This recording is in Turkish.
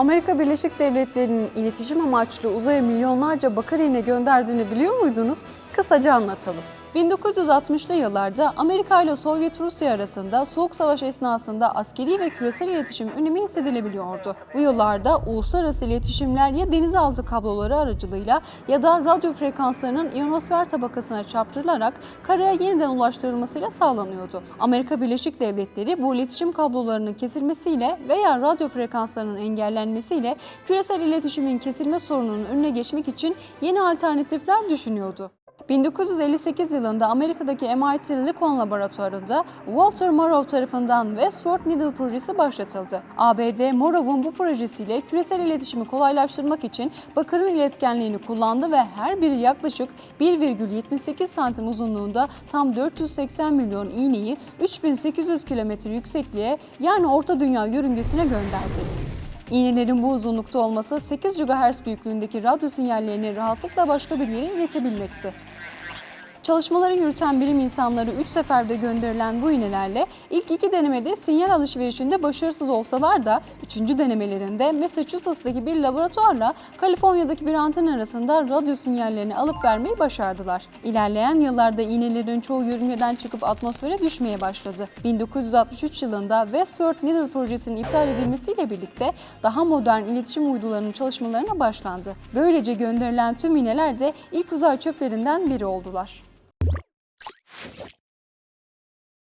Amerika Birleşik Devletleri'nin iletişim amaçlı uzaya milyonlarca bakır iğne gönderdiğini biliyor muydunuz? Kısaca anlatalım. 1960'lı yıllarda Amerika ile Sovyet Rusya arasında Soğuk Savaş esnasında askeri ve küresel iletişim önemi hissedilebiliyordu. Bu yıllarda uluslararası iletişimler ya denizaltı kabloları aracılığıyla ya da radyo frekanslarının ionosfer tabakasına çarptırılarak karaya yeniden ulaştırılmasıyla sağlanıyordu. Amerika Birleşik Devletleri bu iletişim kablolarının kesilmesiyle veya radyo frekanslarının engellenmesiyle küresel iletişimin kesilme sorununun önüne geçmek için yeni alternatifler düşünüyordu. 1958 yılında Amerika'daki MIT Lincoln Laboratuvarı'nda Walter Morrow tarafından Westward Needle projesi başlatıldı. ABD, Morrow'un bu projesiyle küresel iletişimi kolaylaştırmak için bakırın iletkenliğini kullandı ve her biri yaklaşık 1,78 santim uzunluğunda tam 480 milyon iğneyi 3800 kilometre yüksekliğe yani Orta Dünya yörüngesine gönderdi. İğnelerin bu uzunlukta olması 8 GHz büyüklüğündeki radyo sinyallerini rahatlıkla başka bir yere iletebilmekti. Çalışmaları yürüten bilim insanları 3 seferde gönderilen bu iğnelerle ilk iki denemede sinyal alışverişinde başarısız olsalar da 3. denemelerinde Massachusetts'taki bir laboratuvarla Kaliforniya'daki bir anten arasında radyo sinyallerini alıp vermeyi başardılar. İlerleyen yıllarda iğnelerin çoğu yörüngeden çıkıp atmosfere düşmeye başladı. 1963 yılında Westward Needle projesinin iptal edilmesiyle birlikte daha modern iletişim uydularının çalışmalarına başlandı. Böylece gönderilen tüm iğneler de ilk uzay çöplerinden biri oldular. you